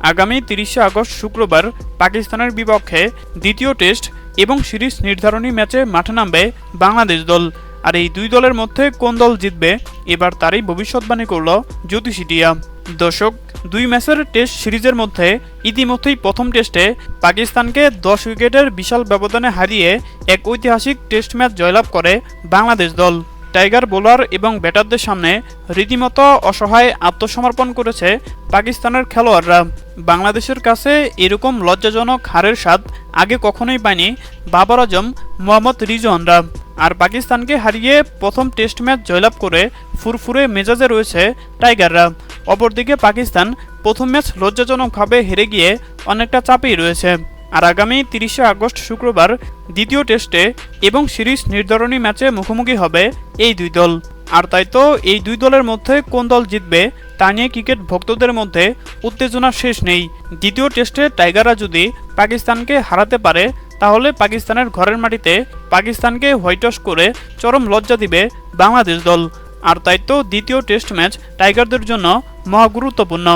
আগামী তিরিশে আগস্ট শুক্রবার পাকিস্তানের বিপক্ষে দ্বিতীয় টেস্ট এবং সিরিজ নির্ধারণী ম্যাচে মাঠে নামবে বাংলাদেশ দল। আর এই দুই দলের মধ্যে কোন দল জিতবে, এবার তারই ভবিষ্যৎবাণী করল জ্যোতিষিটিয়া দর্শক, দুই ম্যাচের টেস্ট সিরিজের মধ্যে ইতিমধ্যেই প্রথম টেস্টে পাকিস্তানকে দশ উইকেটের বিশাল ব্যবধানে হারিয়ে এক ঐতিহাসিক টেস্ট ম্যাচ জয়লাভ করে বাংলাদেশ দল। টাইগার বোলার এবং ব্যাটারদের সামনে রীতিমতো অসহায় আত্মসমর্পণ করেছে পাকিস্তানের খেলোয়াড়রা। বাংলাদেশের কাছে এরকম লজ্জাজনক হারের স্বাদ আগে কখনোই পায়নি বাবর আজম, মোহাম্মদ রিজওয়ানরা। আর পাকিস্তানকে হারিয়ে প্রথম টেস্ট ম্যাচ জয়লাভ করে ফুরফুরে মেজাজে রয়েছে টাইগাররা। অপরদিকে পাকিস্তান প্রথম ম্যাচ লজ্জাজনকভাবে হেরে গিয়ে অনেকটা চাপেই রয়েছে। আর আগামী তিরিশে আগস্ট শুক্রবার দ্বিতীয় টেস্টে এবং সিরিজ নির্ধারণী ম্যাচে মুখোমুখি হবে এই দুই দল। আর তাই তো এই দুই দলের মধ্যে কোন দল জিতবে তা নিয়ে ক্রিকেট ভক্তদের মধ্যে উত্তেজনা শেষ নেই। দ্বিতীয় টেস্টে টাইগাররা যদি পাকিস্তানকে হারাতে পারে, তাহলে পাকিস্তানের ঘরের মাটিতে পাকিস্তানকে হোয়াইটস করে চরম লজ্জা দিবে বাংলাদেশ দল। আর তাই তো দ্বিতীয় টেস্ট ম্যাচ টাইগারদের জন্য মহা গুরুত্বপূর্ণ।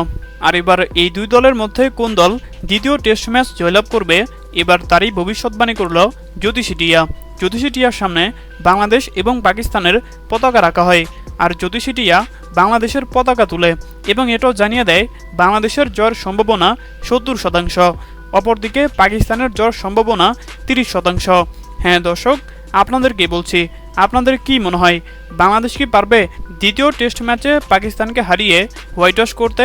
আর এবার এই দুই দলের মধ্যে কোন দল দ্বিতীয় টেস্ট ম্যাচ জয়লাভ করবে, এবার তারই ভবিষ্যৎবাণী করল জ্যোতিষিটিয়া জ্যোতিষিটিয়ার সামনে বাংলাদেশ এবং পাকিস্তানের পতাকা রাখা হয়, আর জ্যোতিষিটিয়া বাংলাদেশের পতাকা তুলে এবং এটাও জানিয়ে দেয়, বাংলাদেশের জয়ের সম্ভাবনা সত্তর শতাংশ, অপরদিকে পাকিস্তানের জয়ের সম্ভাবনা তিরিশ শতাংশ। হ্যাঁ দর্শক আপনাদেরকে বলছি? আপনাদের কি মনে হয়, বাংলাদেশ কি পারবে দ্বিতীয় টেস্ট ম্যাচে পাকিস্তানকে হারিয়ে হোয়াইট ওয়াশ করতে?